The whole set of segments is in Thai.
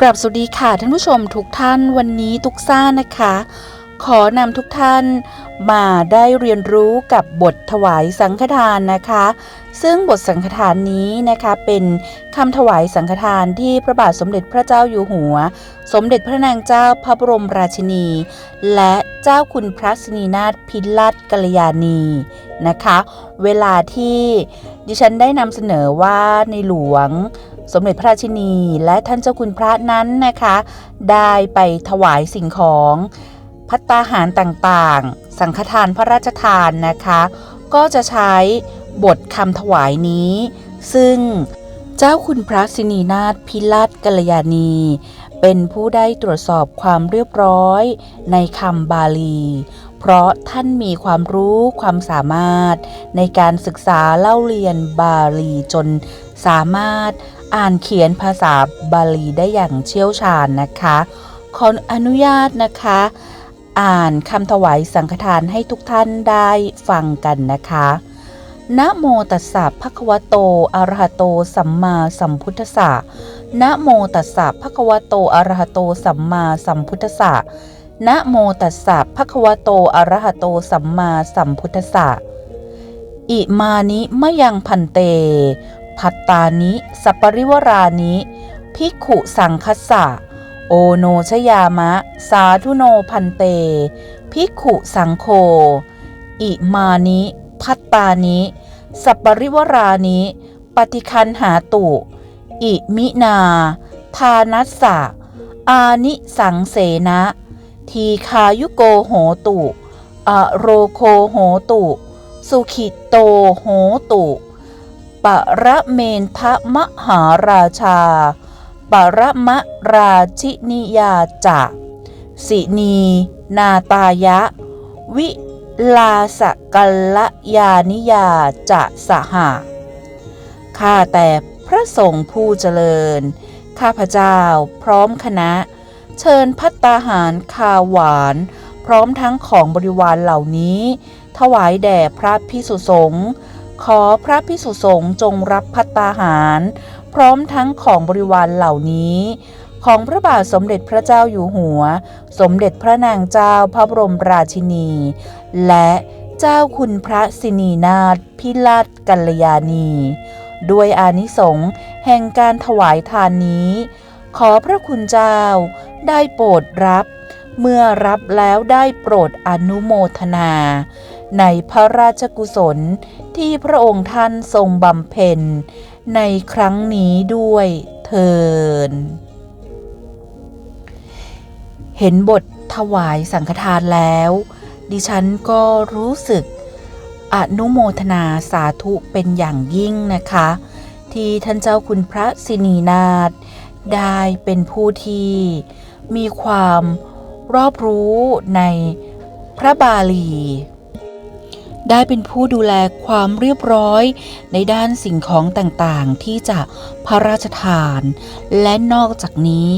กราบสวัสดีค่ะท่านผู้ชมทุกท่านวันนี้ทุกซ่านะคะ ขอนำทุกท่านมาได้เรียนรู้กับบทถวายสังฆทานนะคะ ซึ่งบทสังฆทานนี้นะคะเป็นคำถวายสังฆทานที่พระบาทสมเด็จพระเจ้าอยู่หัว สมเด็จพระนางเจ้าพระบรมราชินี และเจ้าคุณพระสนีนาถพิรัตกัลยาณีนะคะ เวลาที่ดิฉันได้นำเสนอว่าในหลวง สมเด็จพระราชินีและท่านเจ้าคุณพระนั้นนะคะ ได้ไปถวายสิ่งของพัตตาหารต่างๆ สังฆทานพระราชทานนะคะ ก็จะใช้บทคำถวายนี้ ซึ่งเจ้าคุณพระสินีนาถพิรัตกัลยาณี เป็นผู้ได้ตรวจสอบความเรียบร้อยในคำบาลี เพราะท่านมีความรู้ความสามารถในการศึกษาเล่าเรียนบาลีจนสามารถ อ่านเขียนภาษาบาลีได้อย่างเชี่ยวชาญนะคะ ขออนุญาตนะคะ อ่านคำถวายสังฆทานให้ทุกท่านได้ฟังกันนะคะนะโมตัสสะภะคะวะโตอะระหะโต สัมมาสัมพุทธัสสะนะโมตัสสะภะคะวะโตอะระหะโต สัมมาสัมพุทธัสสะนะโมตัสสะภะคะวะโตอะระหะโต สัมมาสัมพุทธัสสะอิมานิมะยังพันเต พัตตานิ สัปปริวรานิภิกขุสังคัสสะ โอโนชยามะ สาธุโนพันเตภิกขุสังโฆอิมานิ พัตตานิ สัปปริวรานิ ปฏิคันหาตุ อิมินา ทานัสสะ อานิสังเสนะ ทีคายุโกโหตุอโรโคโหตุ สุขิโตโหตุ ประเมนทะมหาราชา ปรมราชินิยาจะสินี นาตายะ วิลาสกัลลยานิยาจะสหะข้าแต่พระสงฆ์ผู้เจริญ ข้าพเจ้าพร้อมคณะ เชิญพัตตาหารคาหวาน พร้อมทั้งของบริวารเหล่านี้ ถวายแด่พระพิสุสงฆ์ ขอพระพิสุสงฆ์จงรับพัตตาหาร พร้อมทั้งของบริวารเหล่านี้ ของพระบาทสมเด็จพระเจ้าอยู่หัว สมเด็จพระนางเจ้าพระบรมราชินี และเจ้าคุณพระสินีนาถพิราชกัลยาณี ด้วยอานิสงส์แห่งการถวายทานนี้ ขอพระคุณเจ้าได้โปรดรับ เมื่อรับแล้วได้โปรดอนุโมทนา ในพระราชกุศลที่พระองค์ท่านทรงบำเพ็ญ ในครั้งนี้ด้วยเทิน เห็นบทถวายสังฆทานแล้ว ดิฉันก็รู้สึกอนุโมทนาสาธุเป็นอย่างยิ่งนะคะ ที่ท่านเจ้าคุณพระสินีนาถได้เป็นผู้ที่มีความรอบรู้ในพระบาลี ได้เป็นผู้ดูแลความเรียบร้อย ในด้านสิ่งของต่างๆ ที่จะพระราชทาน และนอกจากนี้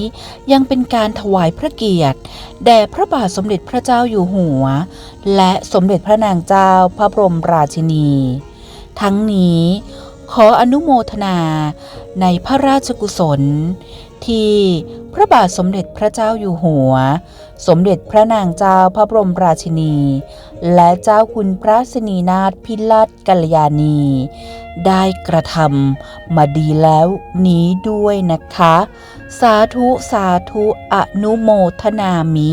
ยังเป็นการถวายพระเกียรติ แด่พระบาทสมเด็จพระเจ้าอยู่หัว และสมเด็จพระนางเจ้าพระบรมราชินี ทั้งนี้ ขออนุโมทนาในพระราชกุศล ที่พระบาทสมเด็จพระเจ้าอยู่หัว สมเด็จพระนางเจ้าพระบรมราชินี และเจ้าคุณพระสนีนาถพิรัตกัลยาณี ได้กระทำมาดีแล้วนี้ด้วยนะคะ สาธุสาธุอนุโมทนามิ